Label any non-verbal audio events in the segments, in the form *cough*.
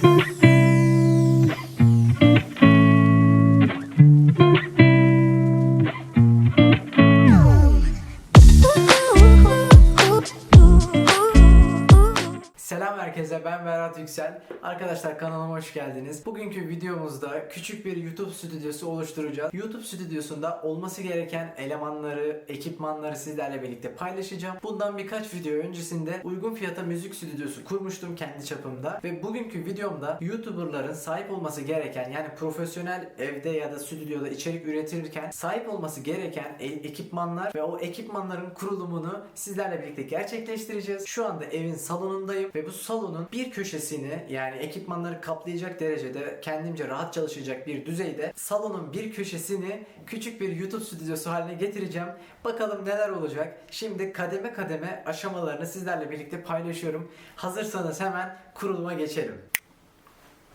Thank *laughs* you. Arkadaşlar kanalıma hoş geldiniz. Bugünkü videomuzda küçük bir YouTube stüdyosu oluşturacağız. YouTube stüdyosunda olması gereken elemanları, ekipmanları sizlerle birlikte paylaşacağım. Bundan birkaç video öncesinde uygun fiyata müzik stüdyosu kurmuştum kendi çapımda. Ve bugünkü videomda YouTuber'ların sahip olması gereken yani profesyonel evde ya da stüdyoda içerik üretirken sahip olması gereken e- ekipmanlar ve o ekipmanların kurulumunu sizlerle birlikte gerçekleştireceğiz. Şu anda evin salonundayım ve bu salonun bir köşesini yani ekipmanları kaplayacak derecede kendimce rahat çalışacak bir düzeyde salonun bir köşesini küçük bir YouTube stüdyosu haline getireceğim. Bakalım neler olacak. Şimdi kademe kademe aşamalarını sizlerle birlikte paylaşıyorum. Hazırsanız hemen kuruluma geçelim.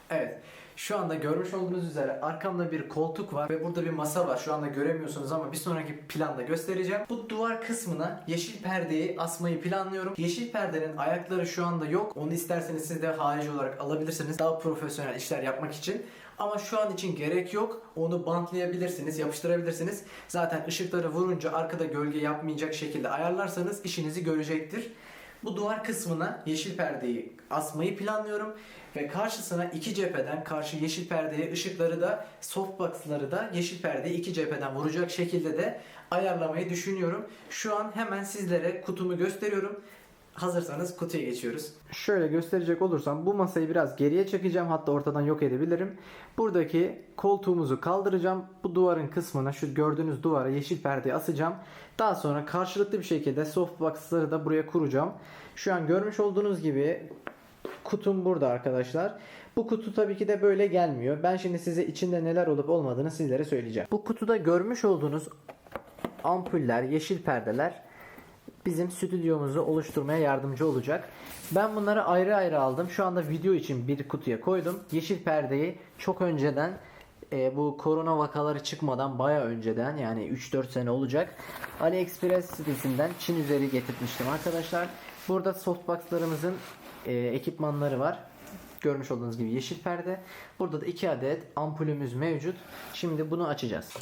Evet. Şu anda görmüş olduğunuz üzere arkamda bir koltuk var ve burada bir masa var. Şu anda göremiyorsunuz ama bir sonraki planda göstereceğim. Bu duvar kısmına yeşil perdeyi asmayı planlıyorum. Yeşil perdenin ayakları şu anda yok. Onu isterseniz siz de harici olarak alabilirsiniz. Daha profesyonel işler yapmak için. Ama şu an için gerek yok. Onu bantlayabilirsiniz, yapıştırabilirsiniz. Zaten ışıkları vurunca arkada gölge yapmayacak şekilde ayarlarsanız işinizi görecektir. Bu duvar kısmına yeşil perdeyi asmayı planlıyorum ve karşısına iki cepheden karşı yeşil perdeye ışıkları da softbox'ları da yeşil perdeye iki cepheden vuracak şekilde de ayarlamayı düşünüyorum. Şu an hemen sizlere kutumu gösteriyorum. Hazırsanız kutuya geçiyoruz. Şöyle gösterecek olursam bu masayı biraz geriye çekeceğim hatta ortadan yok edebilirim. Buradaki koltuğumuzu kaldıracağım. Bu duvarın kısmına şu gördüğünüz duvara yeşil perdeyi asacağım. Daha sonra karşılıklı bir şekilde softbox'ları da buraya kuracağım. Şu an görmüş olduğunuz gibi kutum burada arkadaşlar. Bu kutu tabii ki de böyle gelmiyor. Ben şimdi size içinde neler olup olmadığını sizlere söyleyeceğim. Bu kutuda görmüş olduğunuz ampuller, yeşil perdeler bizim stüdyomuzu oluşturmaya yardımcı olacak. Ben bunları ayrı ayrı aldım. Şu anda video için bir kutuya koydum. Yeşil perdeyi çok önceden e, bu korona vakaları çıkmadan baya önceden yani 3-4 sene olacak. AliExpress sitesinden Çin üzeri getirtmiştim arkadaşlar. Burada softboxlarımızın e, ekipmanları var. Görmüş olduğunuz gibi yeşil perde. Burada da 2 adet ampulümüz mevcut. Şimdi bunu açacağız.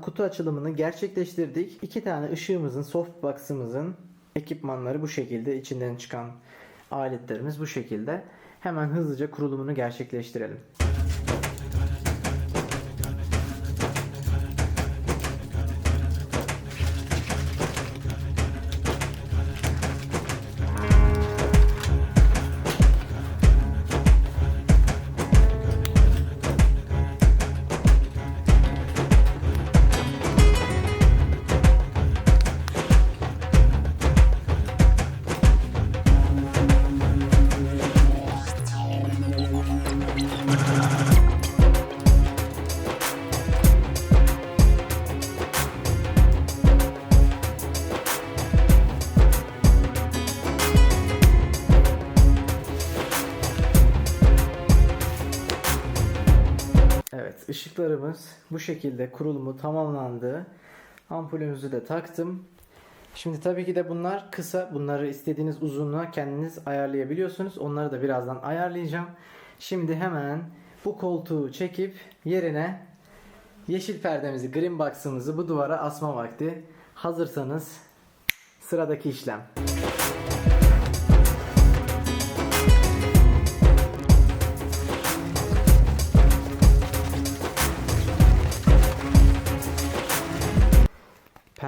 Kutu açılımını gerçekleştirdik. İki tane ışığımızın, softbox'ımızın ekipmanları bu şekilde. içinden çıkan aletlerimiz bu şekilde. Hemen hızlıca kurulumunu gerçekleştirelim. Işıklarımız bu şekilde kurulumu tamamlandı. Ampulümüzü de taktım. Şimdi tabii ki de bunlar kısa. Bunları istediğiniz uzunluğa kendiniz ayarlayabiliyorsunuz. Onları da birazdan ayarlayacağım. Şimdi hemen bu koltuğu çekip yerine yeşil perdemizi, green box'ımızı bu duvara asma vakti. Hazırsanız sıradaki işlem.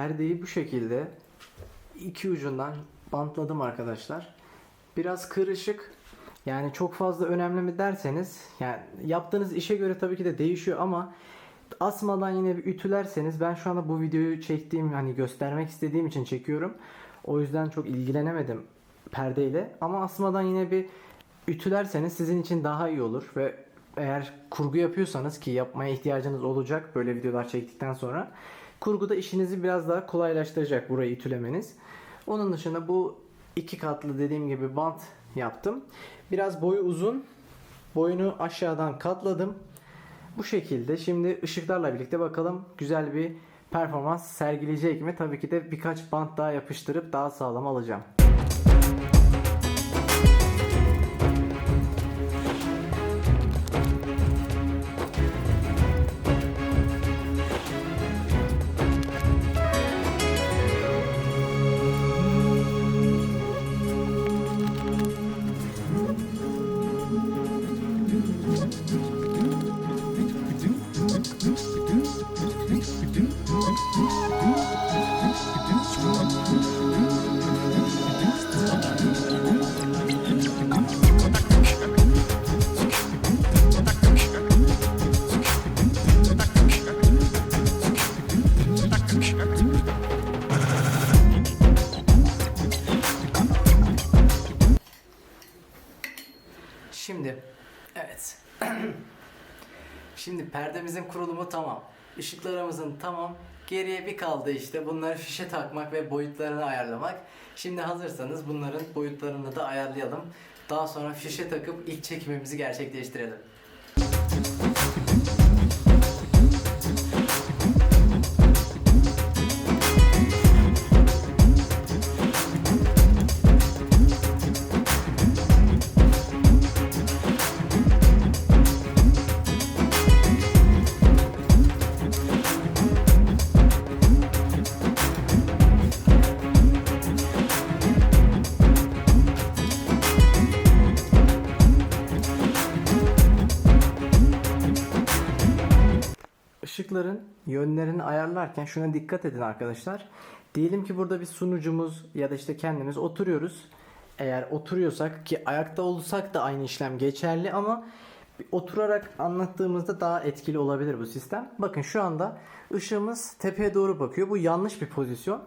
Perdeyi bu şekilde iki ucundan bantladım arkadaşlar. Biraz kırışık. Yani çok fazla önemli mi derseniz yani yaptığınız işe göre tabii ki de değişiyor ama asmadan yine bir ütülerseniz ben şu anda bu videoyu çektiğim hani göstermek istediğim için çekiyorum. O yüzden çok ilgilenemedim perdeyle ama asmadan yine bir ütülerseniz sizin için daha iyi olur ve eğer kurgu yapıyorsanız ki yapmaya ihtiyacınız olacak böyle videolar çektikten sonra kurguda işinizi biraz daha kolaylaştıracak burayı ütülemeniz. Onun dışında bu iki katlı dediğim gibi bant yaptım. Biraz boyu uzun. Boyunu aşağıdan katladım. Bu şekilde şimdi ışıklarla birlikte bakalım güzel bir performans sergileyecek mi? Tabii ki de birkaç bant daha yapıştırıp daha sağlam alacağım. Şimdi evet. *clears throat* Şimdi perdemizin kurulumu tamam. Işıklarımızın tamam. Geriye bir kaldı işte bunları fişe takmak ve boyutlarını ayarlamak. Şimdi hazırsanız bunların boyutlarını da ayarlayalım. Daha sonra fişe takıp ilk çekimimizi gerçekleştirelim. Işıkların yönlerini ayarlarken şuna dikkat edin arkadaşlar. Diyelim ki burada bir sunucumuz ya da işte kendimiz oturuyoruz. Eğer oturuyorsak ki ayakta olsak da aynı işlem geçerli ama oturarak anlattığımızda daha etkili olabilir bu sistem. Bakın şu anda ışığımız tepeye doğru bakıyor. Bu yanlış bir pozisyon.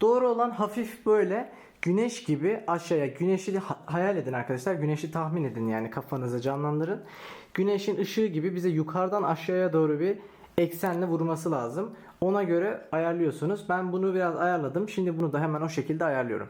Doğru olan hafif böyle güneş gibi aşağıya güneşi ha- hayal edin arkadaşlar. Güneşi tahmin edin yani kafanıza canlandırın. Güneşin ışığı gibi bize yukarıdan aşağıya doğru bir eksenle vurması lazım. Ona göre ayarlıyorsunuz. Ben bunu biraz ayarladım. Şimdi bunu da hemen o şekilde ayarlıyorum.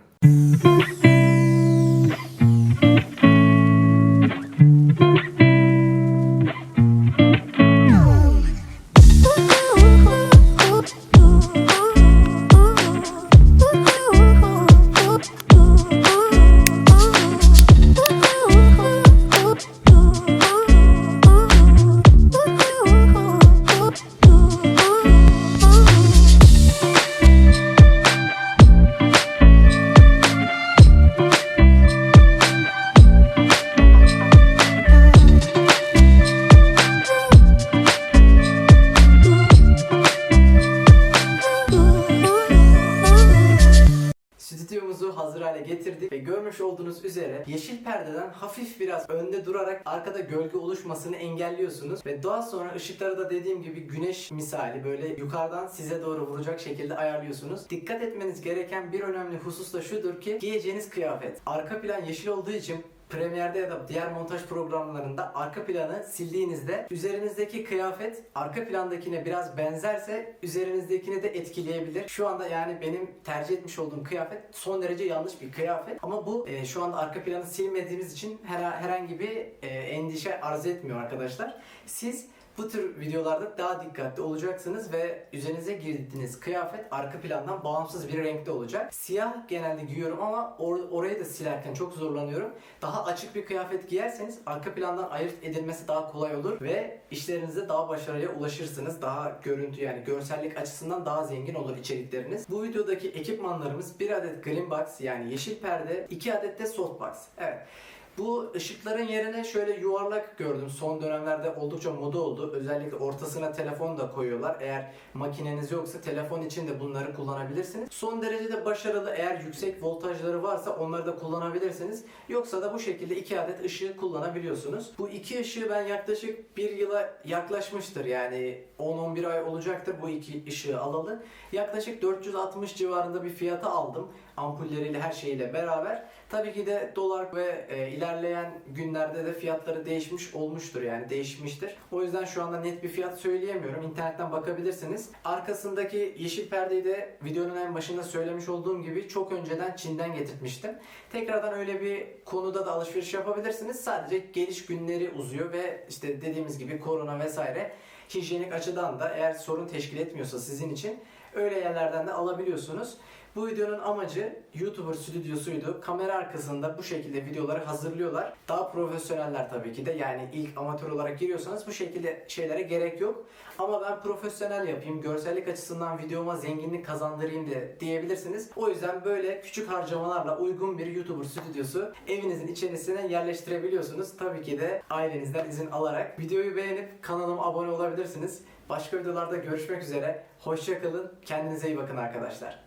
Hazır hale getirdik ve görmüş olduğunuz üzere yeşil perdeden hafif biraz önde durarak arkada gölge oluşmasını engelliyorsunuz ve daha sonra ışıkları da dediğim gibi güneş misali böyle yukarıdan size doğru vuracak şekilde ayarlıyorsunuz. Dikkat etmeniz gereken bir önemli husus da şudur ki giyeceğiniz kıyafet. Arka plan yeşil olduğu için Premiere'de ya da diğer montaj programlarında arka planı sildiğinizde üzerinizdeki kıyafet arka plandakine biraz benzerse üzerinizdekini de etkileyebilir. Şu anda yani benim tercih etmiş olduğum kıyafet son derece yanlış bir kıyafet. Ama bu e, şu anda arka planı silmediğimiz için her, herhangi bir e, endişe arz etmiyor arkadaşlar. Siz bu tür videolarda daha dikkatli olacaksınız ve üzerinize girdiğiniz kıyafet arka plandan bağımsız bir renkte olacak. Siyah genelde giyiyorum ama or- orayı da silerken çok zorlanıyorum. Daha açık bir kıyafet giyerseniz arka plandan ayırt edilmesi daha kolay olur ve işlerinizde daha başarıya ulaşırsınız. Daha görüntü yani görsellik açısından daha zengin olur içerikleriniz. Bu videodaki ekipmanlarımız bir adet green box yani yeşil perde, iki adet de softbox. Evet. Bu ışıkların yerine şöyle yuvarlak gördüm. Son dönemlerde oldukça moda oldu. Özellikle ortasına telefon da koyuyorlar. Eğer makineniz yoksa telefon için de bunları kullanabilirsiniz. Son derecede başarılı. Eğer yüksek voltajları varsa onları da kullanabilirsiniz. Yoksa da bu şekilde iki adet ışığı kullanabiliyorsunuz. Bu iki ışığı ben yaklaşık bir yıla yaklaşmıştır. Yani 10-11 ay olacaktır bu iki ışığı alalı. Yaklaşık 460 civarında bir fiyata aldım. Ampulleriyle her şeyiyle beraber. Tabii ki de dolar ve e, ilerleyen günlerde de fiyatları değişmiş olmuştur yani değişmiştir. O yüzden şu anda net bir fiyat söyleyemiyorum. İnternetten bakabilirsiniz. Arkasındaki yeşil perdeyi de videonun en başında söylemiş olduğum gibi çok önceden Çin'den getirtmiştim. Tekrardan öyle bir konuda da alışveriş yapabilirsiniz. Sadece geliş günleri uzuyor ve işte dediğimiz gibi korona vesaire hijyenik açıdan da eğer sorun teşkil etmiyorsa sizin için öyle yerlerden de alabiliyorsunuz. Bu videonun amacı YouTuber stüdyosuydu. Kamera arkasında bu şekilde videoları hazırlıyorlar. Daha profesyoneller tabii ki de. Yani ilk amatör olarak giriyorsanız bu şekilde şeylere gerek yok. Ama ben profesyonel yapayım, görsellik açısından videoma zenginlik kazandırayım de diyebilirsiniz. O yüzden böyle küçük harcamalarla uygun bir YouTuber stüdyosu evinizin içerisine yerleştirebiliyorsunuz. Tabii ki de ailenizden izin alarak. Videoyu beğenip kanalıma abone olabilirsiniz. Başka videolarda görüşmek üzere. Hoşçakalın. Kendinize iyi bakın arkadaşlar.